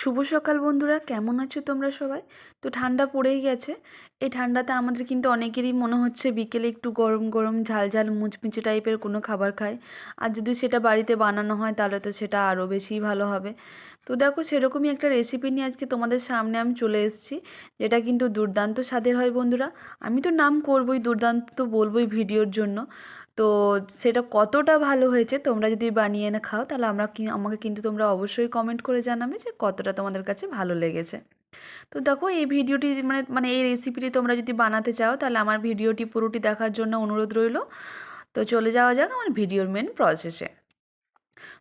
শুভ সকাল বন্ধুরা, কেমন আছো তোমরা সবাই? তো ঠান্ডা পড়েই গেছে। এই ঠান্ডাতে আমাদের কিন্তু অনেকেরই মনে হচ্ছে বিকেলে একটু গরম গরম ঝাল ঝাল মুচমুচে টাইপের কোনো খাবার খায়। আর যদি সেটা বাড়িতে বানানো হয় তাহলে তো সেটা আরও বেশি ভালো হবে। তো দেখো সেরকমই একটা রেসিপি নিয়ে আজকে তোমাদের সামনে আমি চলে এসেছি, যেটা কিন্তু দুর্দান্ত স্বাদের হয় বন্ধুরা। আমি তো নাম করবই, দুর্দান্ত তো বলবোই ভিডিওর জন্য। তো সেটা কতটা ভালো হয়েছে তোমরা যদি বানিয়ে এনে খাও, তাহলে আমরা কি, আমাকে কিন্তু তোমরা অবশ্যই কমেন্ট করে জানাবে যে কতটা তোমাদের কাছে ভালো লেগেছে। তো দেখো, এই ভিডিওটি মানে মানে এই রেসিপিটি তোমরা যদি বানাতে চাও, তাহলে আমার ভিডিওটি পুরোটি দেখার জন্য অনুরোধ রইল। তো চলে যাওয়া যাক আমার ভিডিওর মেন প্রসেসে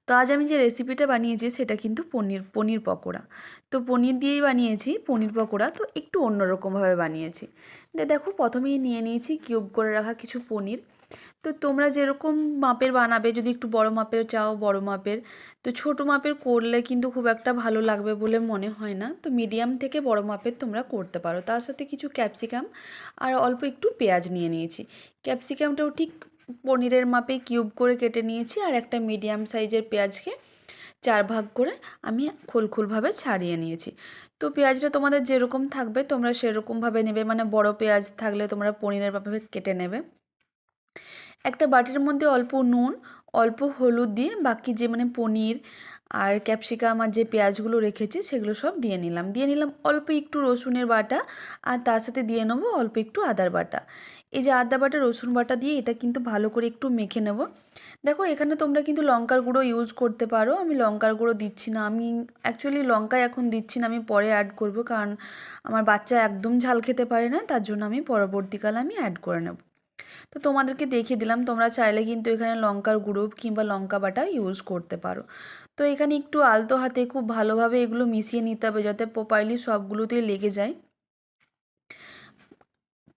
তো আজ আমি যে রেসিপিটা বানিয়েছি, সেটা কিন্তু পনির পনির পকোড়া। তো পনির দিয়েই বানিয়েছি পনির পকোড়া, তো একটু অন্যরকমভাবে বানিয়েছি। দেখো, প্রথমেই নিয়ে নিয়েছি কিউব করে রাখা কিছু পনির। তো তোমরা যেরকম মাপের বানাবে, যদি একটু বড় মাপের চাও, বড় মাপের, তো ছোট মাপের করলে কিন্তু খুব একটা ভালো লাগবে বলে মনে হয় না। তো মিডিয়াম থেকে বড় মাপের তোমরা করতে পারো। তার সাথে কিছু ক্যাপসিকাম আর অল্প একটু পেঁয়াজ নিয়ে নিয়েছি। ক্যাপসিকামটাও ঠিক পনিরের মাপে কিউব করে কেটে নিয়েছি আর একটা মিডিয়াম সাইজের পেঁয়াজকে চার ভাগ করে আমি খোলখোলভাবে ছাড়িয়ে নিয়েছি। তো পেঁয়াজটা তোমাদের যেরকম থাকবে, তোমরা সেরকমভাবে নেবে। মানে বড় পেঁয়াজ থাকলে তোমরা পনিরের ভাবে কেটে নেবে। একটা বাটির মধ্যে অল্প নুন, অল্প হলুদ দিয়ে বাকি যে মানে পনির আর ক্যাপসিকাম আর যে পেঁয়াজগুলো রেখেছি সেগুলো সব দিয়ে নিলাম। দিয়ে নিলাম অল্প একটু রসুনের বাটা আর তার সাথে দিয়ে নেব অল্প একটু আদার বাটা। এই যে আদা বাটা, রসুন বাটা দিয়ে এটা কিন্তু ভালো করে একটু মেখে নেব। দেখো এখানে তোমরা কিন্তু লঙ্কার গুঁড়ো ইউজ করতে পারো। আমি লঙ্কার গুঁড়ো দিচ্ছি না। আমি অ্যাকচুয়ালি লঙ্কা এখন দিচ্ছি না, আমি পরে অ্যাড করব। কারণ আমার বাচ্চা একদম ঝাল খেতে পারে না, তার জন্য আমি পরবর্তীকালে আমি অ্যাড করে নেব। তো তোমাদেরকে দেখিয়ে দিলাম, তোমরা চাইলে কিন্তু এখানে লঙ্কার গুঁড়ো কিংবা লঙ্কা বাটা ইউজ করতে পারো। তো এখানে একটু আলতো হাতে খুব ভালোভাবে এগুলো মিশিয়ে নিতে হবে যাতে প্রপারলি সবগুলোতেই লেগে যায়।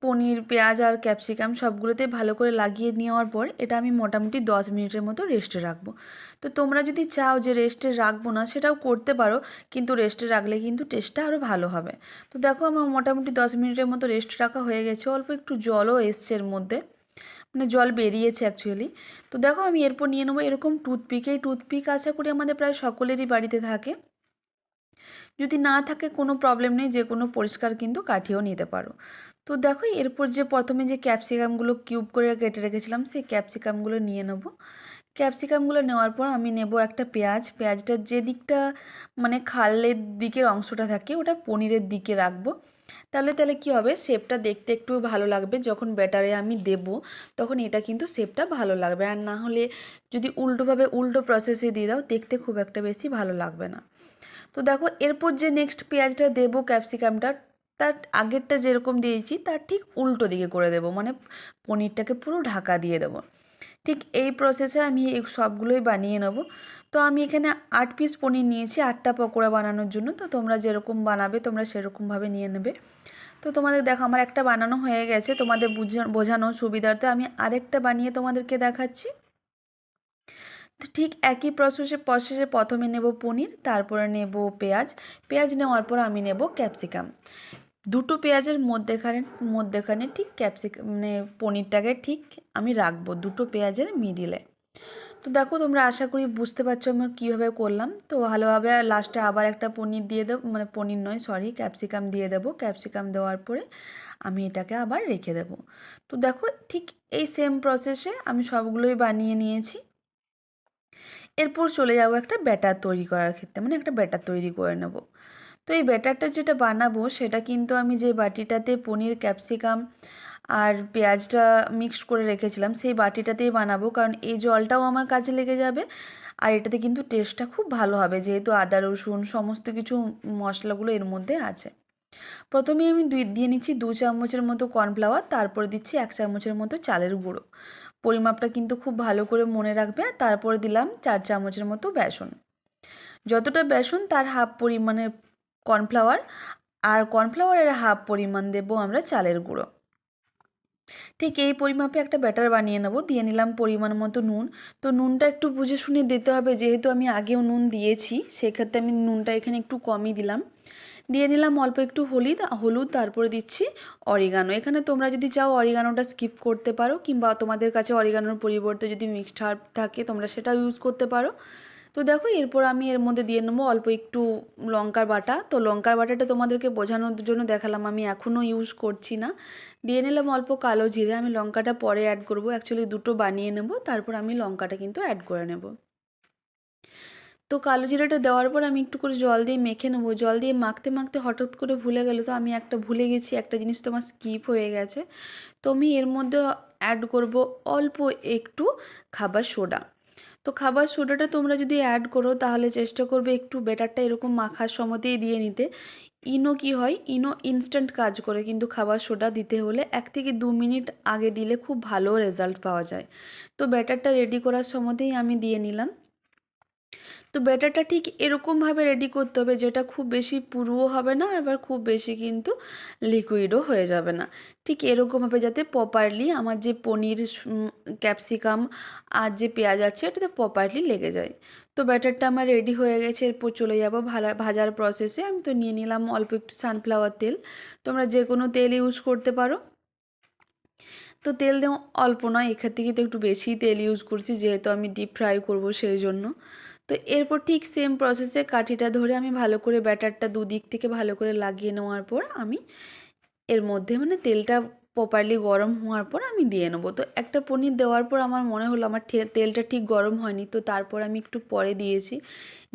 পনির, পেঁয়াজ আর ক্যাপসিকাম সবগুলোতে ভালো করে লাগিয়ে নেওয়ার পর এটা আমি মোটামুটি দশ মিনিটের মতো রেস্টে রাখব। তো তোমরা যদি চাও যে রেস্টে রাখব না, সেটাও করতে পারো, কিন্তু রেস্টে রাখলে কিন্তু টেস্টটা আরও ভালো হবে। তো দেখো আমার মোটামুটি দশ মিনিটের মতো রেস্ট রাখা হয়ে গেছে, অল্প একটু জলও এসছে এর মধ্যে মানে জল বেরিয়েছে অ্যাকচুয়ালি তো দেখো আমি এরপর নিয়ে নেব এরকম টুথপিক এই টুথপিক আশা করি আমাদের প্রায় সকলেরই বাড়িতে থাকে। যদি না থাকে কোনো প্রবলেম নেই যে কোনো পরিষ্কার কিন্তু কাঠিয়েও নিতে পারো। তো দেখো, এরপর যে প্রথমে যে ক্যাপসিকামগুলো কিউব করে কেটে রেখেছিলাম, সেই ক্যাপসিকামগুলো নিয়ে নেব। ক্যাপসিকামগুলো নেওয়ার পর আমি নেব একটা পেঁয়াজ। পেঁয়াজটার যে দিকটা মানে খালের দিকের অংশটা থাকে, ওটা পনিরের দিকে রাখব। তাহলে তাহলে কী হবে? শেপটা দেখতে একটু ভালো লাগবে। যখন ব্যাটারে আমি দেব, তখন এটা কিন্তু শেপটা ভালো লাগবে। আর না হলে যদি উল্টোভাবে উল্টো প্রসেসে দিয়ে দাও, দেখতে খুব একটা বেশি ভালো লাগবে না। তো দেখো, এরপর যে নেক্সট পেঁয়াজটা দেবো ক্যাপসিকামটা তার আগেরটা যেরকম দিয়েছি, তার ঠিক উল্টো দিকে করে দেবো। মানে পনিরটাকে পুরো ঢাকা দিয়ে দেবো। ঠিক এই প্রসেসে আমি এই সবগুলোই বানিয়ে নেব। তো আমি এখানে আট পিস পনির নিয়েছি আটটা পকোড়া বানানোর জন্য। তো তোমরা যেরকম বানাবে, তোমরা সেরকমভাবে নিয়ে নেবে। তো তোমাদের দেখো, আমার একটা বানানো হয়ে গেছে। তোমাদের বোঝানো সুবিধার্থে আমি আরেকটা বানিয়ে তোমাদেরকে দেখাচ্ছি। তো ঠিক একই প্রসেসে প্রসেসে প্রথমে নেব পনির, তারপরে নেব পেঁয়াজ। পেঁয়াজ নেওয়ার পর আমি নেব ক্যাপসিকাম দুটো পেঁয়াজের মধ্যেখানে মধ্যেখানে ঠিক ক্যাপসিকাম মানে পনিরটাকে ঠিক আমি রাখব দুটো পেঁয়াজের মিডিলে তো দেখো তোমরা আশা করি বুঝতে পারছ আমি কীভাবে করলাম। তো ভালোভাবে লাস্টে আবার একটা পনির দিয়ে দেবো মানে পনির নয় সরি ক্যাপসিকাম দিয়ে দেবো। ক্যাপসিকাম দেওয়ার পরে আমি এটাকে আবার রেখে দেবো। তো দেখো ঠিক এই সেম প্রসেসে আমি সবগুলোই বানিয়ে নিয়েছি। এরপর চলে যাব একটা ব্যাটার তৈরি করার ক্ষেত্রে মানে একটা ব্যাটার তৈরি করে নেব। তো এই ব্যাটারটা যেটা বানাবো, সেটা কিন্তু আমি যে বাটিটাতে পনির, ক্যাপসিকাম আর পেঁয়াজটা মিক্সড করে রেখেছিলাম, সেই বাটিটাতেই বানাবো। কারণ এই জলটাও আমার কাজে লেগে যাবে আর এটাতে কিন্তু টেস্টটা খুব ভালো হবে, যেহেতু আদা, রসুন সমস্ত কিছু মশলাগুলো এর মধ্যে আছে। প্রথমে আমি দুই, দিয়ে নিচ্ছি দু চামচের মতো কর্নফ্লাওয়ার, তারপরে দিচ্ছি এক চামচের মতো চালের গুঁড়ো। পরিমাপটা কিন্তু খুব ভালো করে মনে রাখবে তারপরে দিলাম চার চামচের মতো বেসন। যতটা বেসন তার হাফ পরিমাণে কর্নফ্লাওয়ার, আর কর্নফ্লাওয়ারের হাফ পরিমাণ দেব আমরা চালের গুঁড়ো। ঠিক এই পরিমাপে একটা ব্যাটার বানিয়ে নেব। দিয়ে নিলাম পরিমাণ মতো নুন। তো নুনটা একটু বুঝে শুনে দিতে হবে, যেহেতু আমি আগেও নুন দিয়েছি, সেক্ষেত্রে আমি নুনটা এখানে একটু কমই দিলাম। দিয়ে নিলাম অল্প একটু হলুদ হলুদ, তারপরে দিচ্ছি অরিগানো। এখানে তোমরা যদি চাও অরিগানোটা স্কিপ করতে পারো, কিংবা তোমাদের কাছে অরিগানোর পরিবর্তে যদি মিক্সড হার্ব থাকে, তোমরা সেটাও ইউজ করতে পারো। তো দেখো, এরপর আমি এর মধ্যে দিয়ে নেব অল্প একটু লঙ্কার বাটা। তো লঙ্কার বাটাটা তোমাদেরকে বোঝানোর জন্য দেখালাম, আমি এখনও ইউজ করছি না। দিয়ে নিলাম অল্প কালো জিরে, আমি লঙ্কাটা পরে অ্যাড করব। অ্যাকচুয়ালি দুটো বানিয়ে নেব, তারপর আমি লঙ্কাটা কিন্তু অ্যাড করে নেব। তো কালো জিরাটা দেওয়ার পর আমি একটু করে জল দিয়ে মেখে নেব। জল দিয়ে মাখতে মাখতে হঠাৎ করে ভুলে গেলে তো আমি একটা ভুলে গেছি, একটা জিনিস তো আমার স্কিপ হয়ে গেছে। তো আমি এর মধ্যে অ্যাড করব অল্প একটু খাবার সোডা। তো খাবার সোডাটা তোমরা যদি অ্যাড করো, তাহলে চেষ্টা করবে একটু বেটারটা এরকম মাখার সময়তেই দিয়ে নিতে। ইনো কি হয়? ইনো ইনস্ট্যান্ট কাজ করে, কিন্তু খাবার সোডা দিতে হলে এক থেকে দু মিনিট আগে দিলে খুব ভালো রেজাল্ট পাওয়া যায়। তো ব্যাটারটা রেডি করার সময়তেই আমি দিয়ে নিলাম। তো ব্যাটারটা ঠিক এরকমভাবে রেডি করতে হবে, যেটা খুব বেশি পুরুও হবে না, আবার খুব বেশি কিন্তু লিকুইডও হয়ে যাবে না। ঠিক এরকমভাবে যাতে প্রপারলি আমার যে পনির ক্যাপসিকাম আর যে পেঁয়াজ আছে, এটাতে প্রপারলি লেগে যায়। তো ব্যাটারটা আমার রেডি হয়ে গেছে, এরপর চলে যাব ভালা, ভাজার প্রসেসে আমি তো নিয়ে নিলাম অল্প একটু সানফ্লাওয়ার তেল। তোমরা যে কোনো তেল ইউজ করতে পারো। তো তেল দেওয়া অল্প নয়, এখান থেকে তো একটু বেশি তেল ইউজ করছি, যেহেতু আমি ডিপ ফ্রাই করব সেই জন্য। তো এরপর ঠিক সেম প্রসেসে কাঠিটা ধরে আমি ভালো করে ব্যাটারটা দুদিক থেকে ভালো করে লাগিয়ে নেওয়ার পর আমি এর মধ্যে মানে তেলটা প্রপারলি গরম হওয়ার পর আমি দিয়ে নেব। তো একটা পনির দেওয়ার পর আমার মনে হলো আমার তেলটা ঠিক গরম হয়নি, তো তারপর আমি একটু পরে দিয়েছি।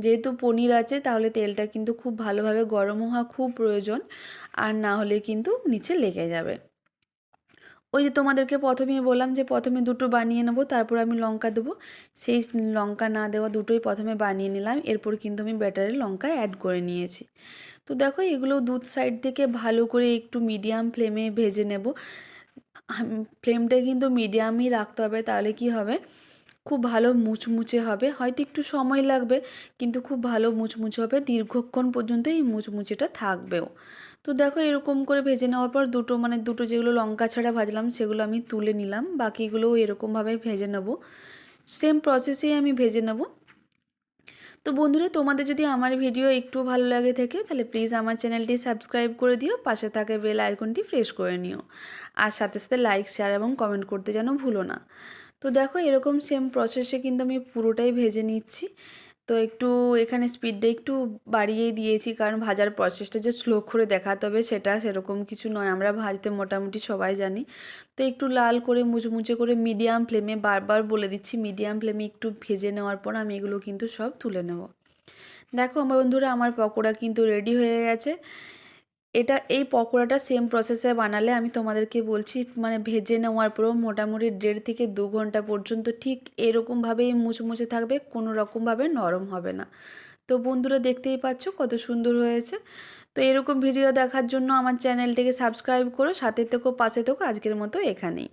যেহেতু পনির আছে, তাহলে তেলটা কিন্তু খুব ভালোভাবে গরম হওয়া খুব প্রয়োজন, আর না হলে কিন্তু নিচে লেগে যাবে। ওই যে তোমাদেরকে প্রথমেই বললাম যে প্রথমে দুটো বানিয়ে নেব, তারপর আমি লঙ্কা দেবো। সেই লঙ্কা না দেওয়া দুটোই প্রথমে বানিয়ে নিলাম, এরপর কিন্তু আমি ব্যাটারে লঙ্কা অ্যাড করে নিয়েছি। তো দেখো এগুলো দুধ সাইড থেকে ভালো করে একটু মিডিয়াম ফ্লেমে ভেজে নেব। ফ্লেমটা কিন্তু মিডিয়ামই রাখতে হবে, তাহলে কি হবে? খুব ভালো মুচমুচে হবে। হয়তো একটু সময় লাগবে, কিন্তু খুব ভালো মুচমুচে হবে। দীর্ঘক্ষণ পর্যন্ত এই মুচমুচেটা থাকবেও। তো দেখো এরকম করে ভেজে নেওয়ার পর দুটো মানে দুটো যেগুলো লঙ্কা ছাড়া ভাজলাম সেগুলো আমি তুলে নিলাম। বাকিগুলোও এরকমভাবে ভেজে নেব। সেম প্রসেসেই আমি ভেজে নেব। তো বন্ধুরা, তোমাদের যদি আমার ভিডিও একটু ভালো লাগে থাকে, তাহলে প্লিজ আমার চ্যানেলটি সাবস্ক্রাইব করে দিও, পাশে থাকে বেল আইকনটি প্রেস করে নিও। আর সাথে সাথে লাইক শেয়ার এবং কমেন্ট করতে যেন ভুলো না। তো দেখো এরকম সেম প্রসেসে কিন্তু আমি পুরোটাই ভেজে নিচ্ছি। তো একটু এখানে স্পিডটা একটু বাড়িয়েই দিয়েছি, কারণ ভাজার প্রসেসটা যে স্লো করে দেখাতে হবে সেটা সেরকম কিছু নয়। আমরা ভাজতে মোটামুটি সবাই জানি। তো একটু লাল করে মুচমুচে করে মিডিয়াম ফ্লেমে বারবার বলে দিচ্ছি মিডিয়াম ফ্লেমে একটু ভেজে নেওয়ার পর আমি এগুলো কিন্তু সব তুলে নেব। দেখো আমার বন্ধুরা, আমার পকোড়া কিন্তু রেডি হয়ে গেছে। এটা এই পকোড়াটা সেম প্রসেসে বানালে আমি তোমাদেরকে বলছি মানে ভেজে নেওয়ার পরেও মোটামুটি দেড় থেকে দু ঘণ্টা পর্যন্ত ঠিক এরকমভাবেই মুচমুচে থাকবে, কোনো রকমভাবে নরম হবে না। তো বন্ধুরা দেখতেই পাচ্ছ কত সুন্দর হয়েছে। তো এরকম ভিডিও দেখার জন্য আমার চ্যানেলটিকে সাবস্ক্রাইব করো, সাথে থেকো, পাশে থেকো, আজকের মতো এখানেই।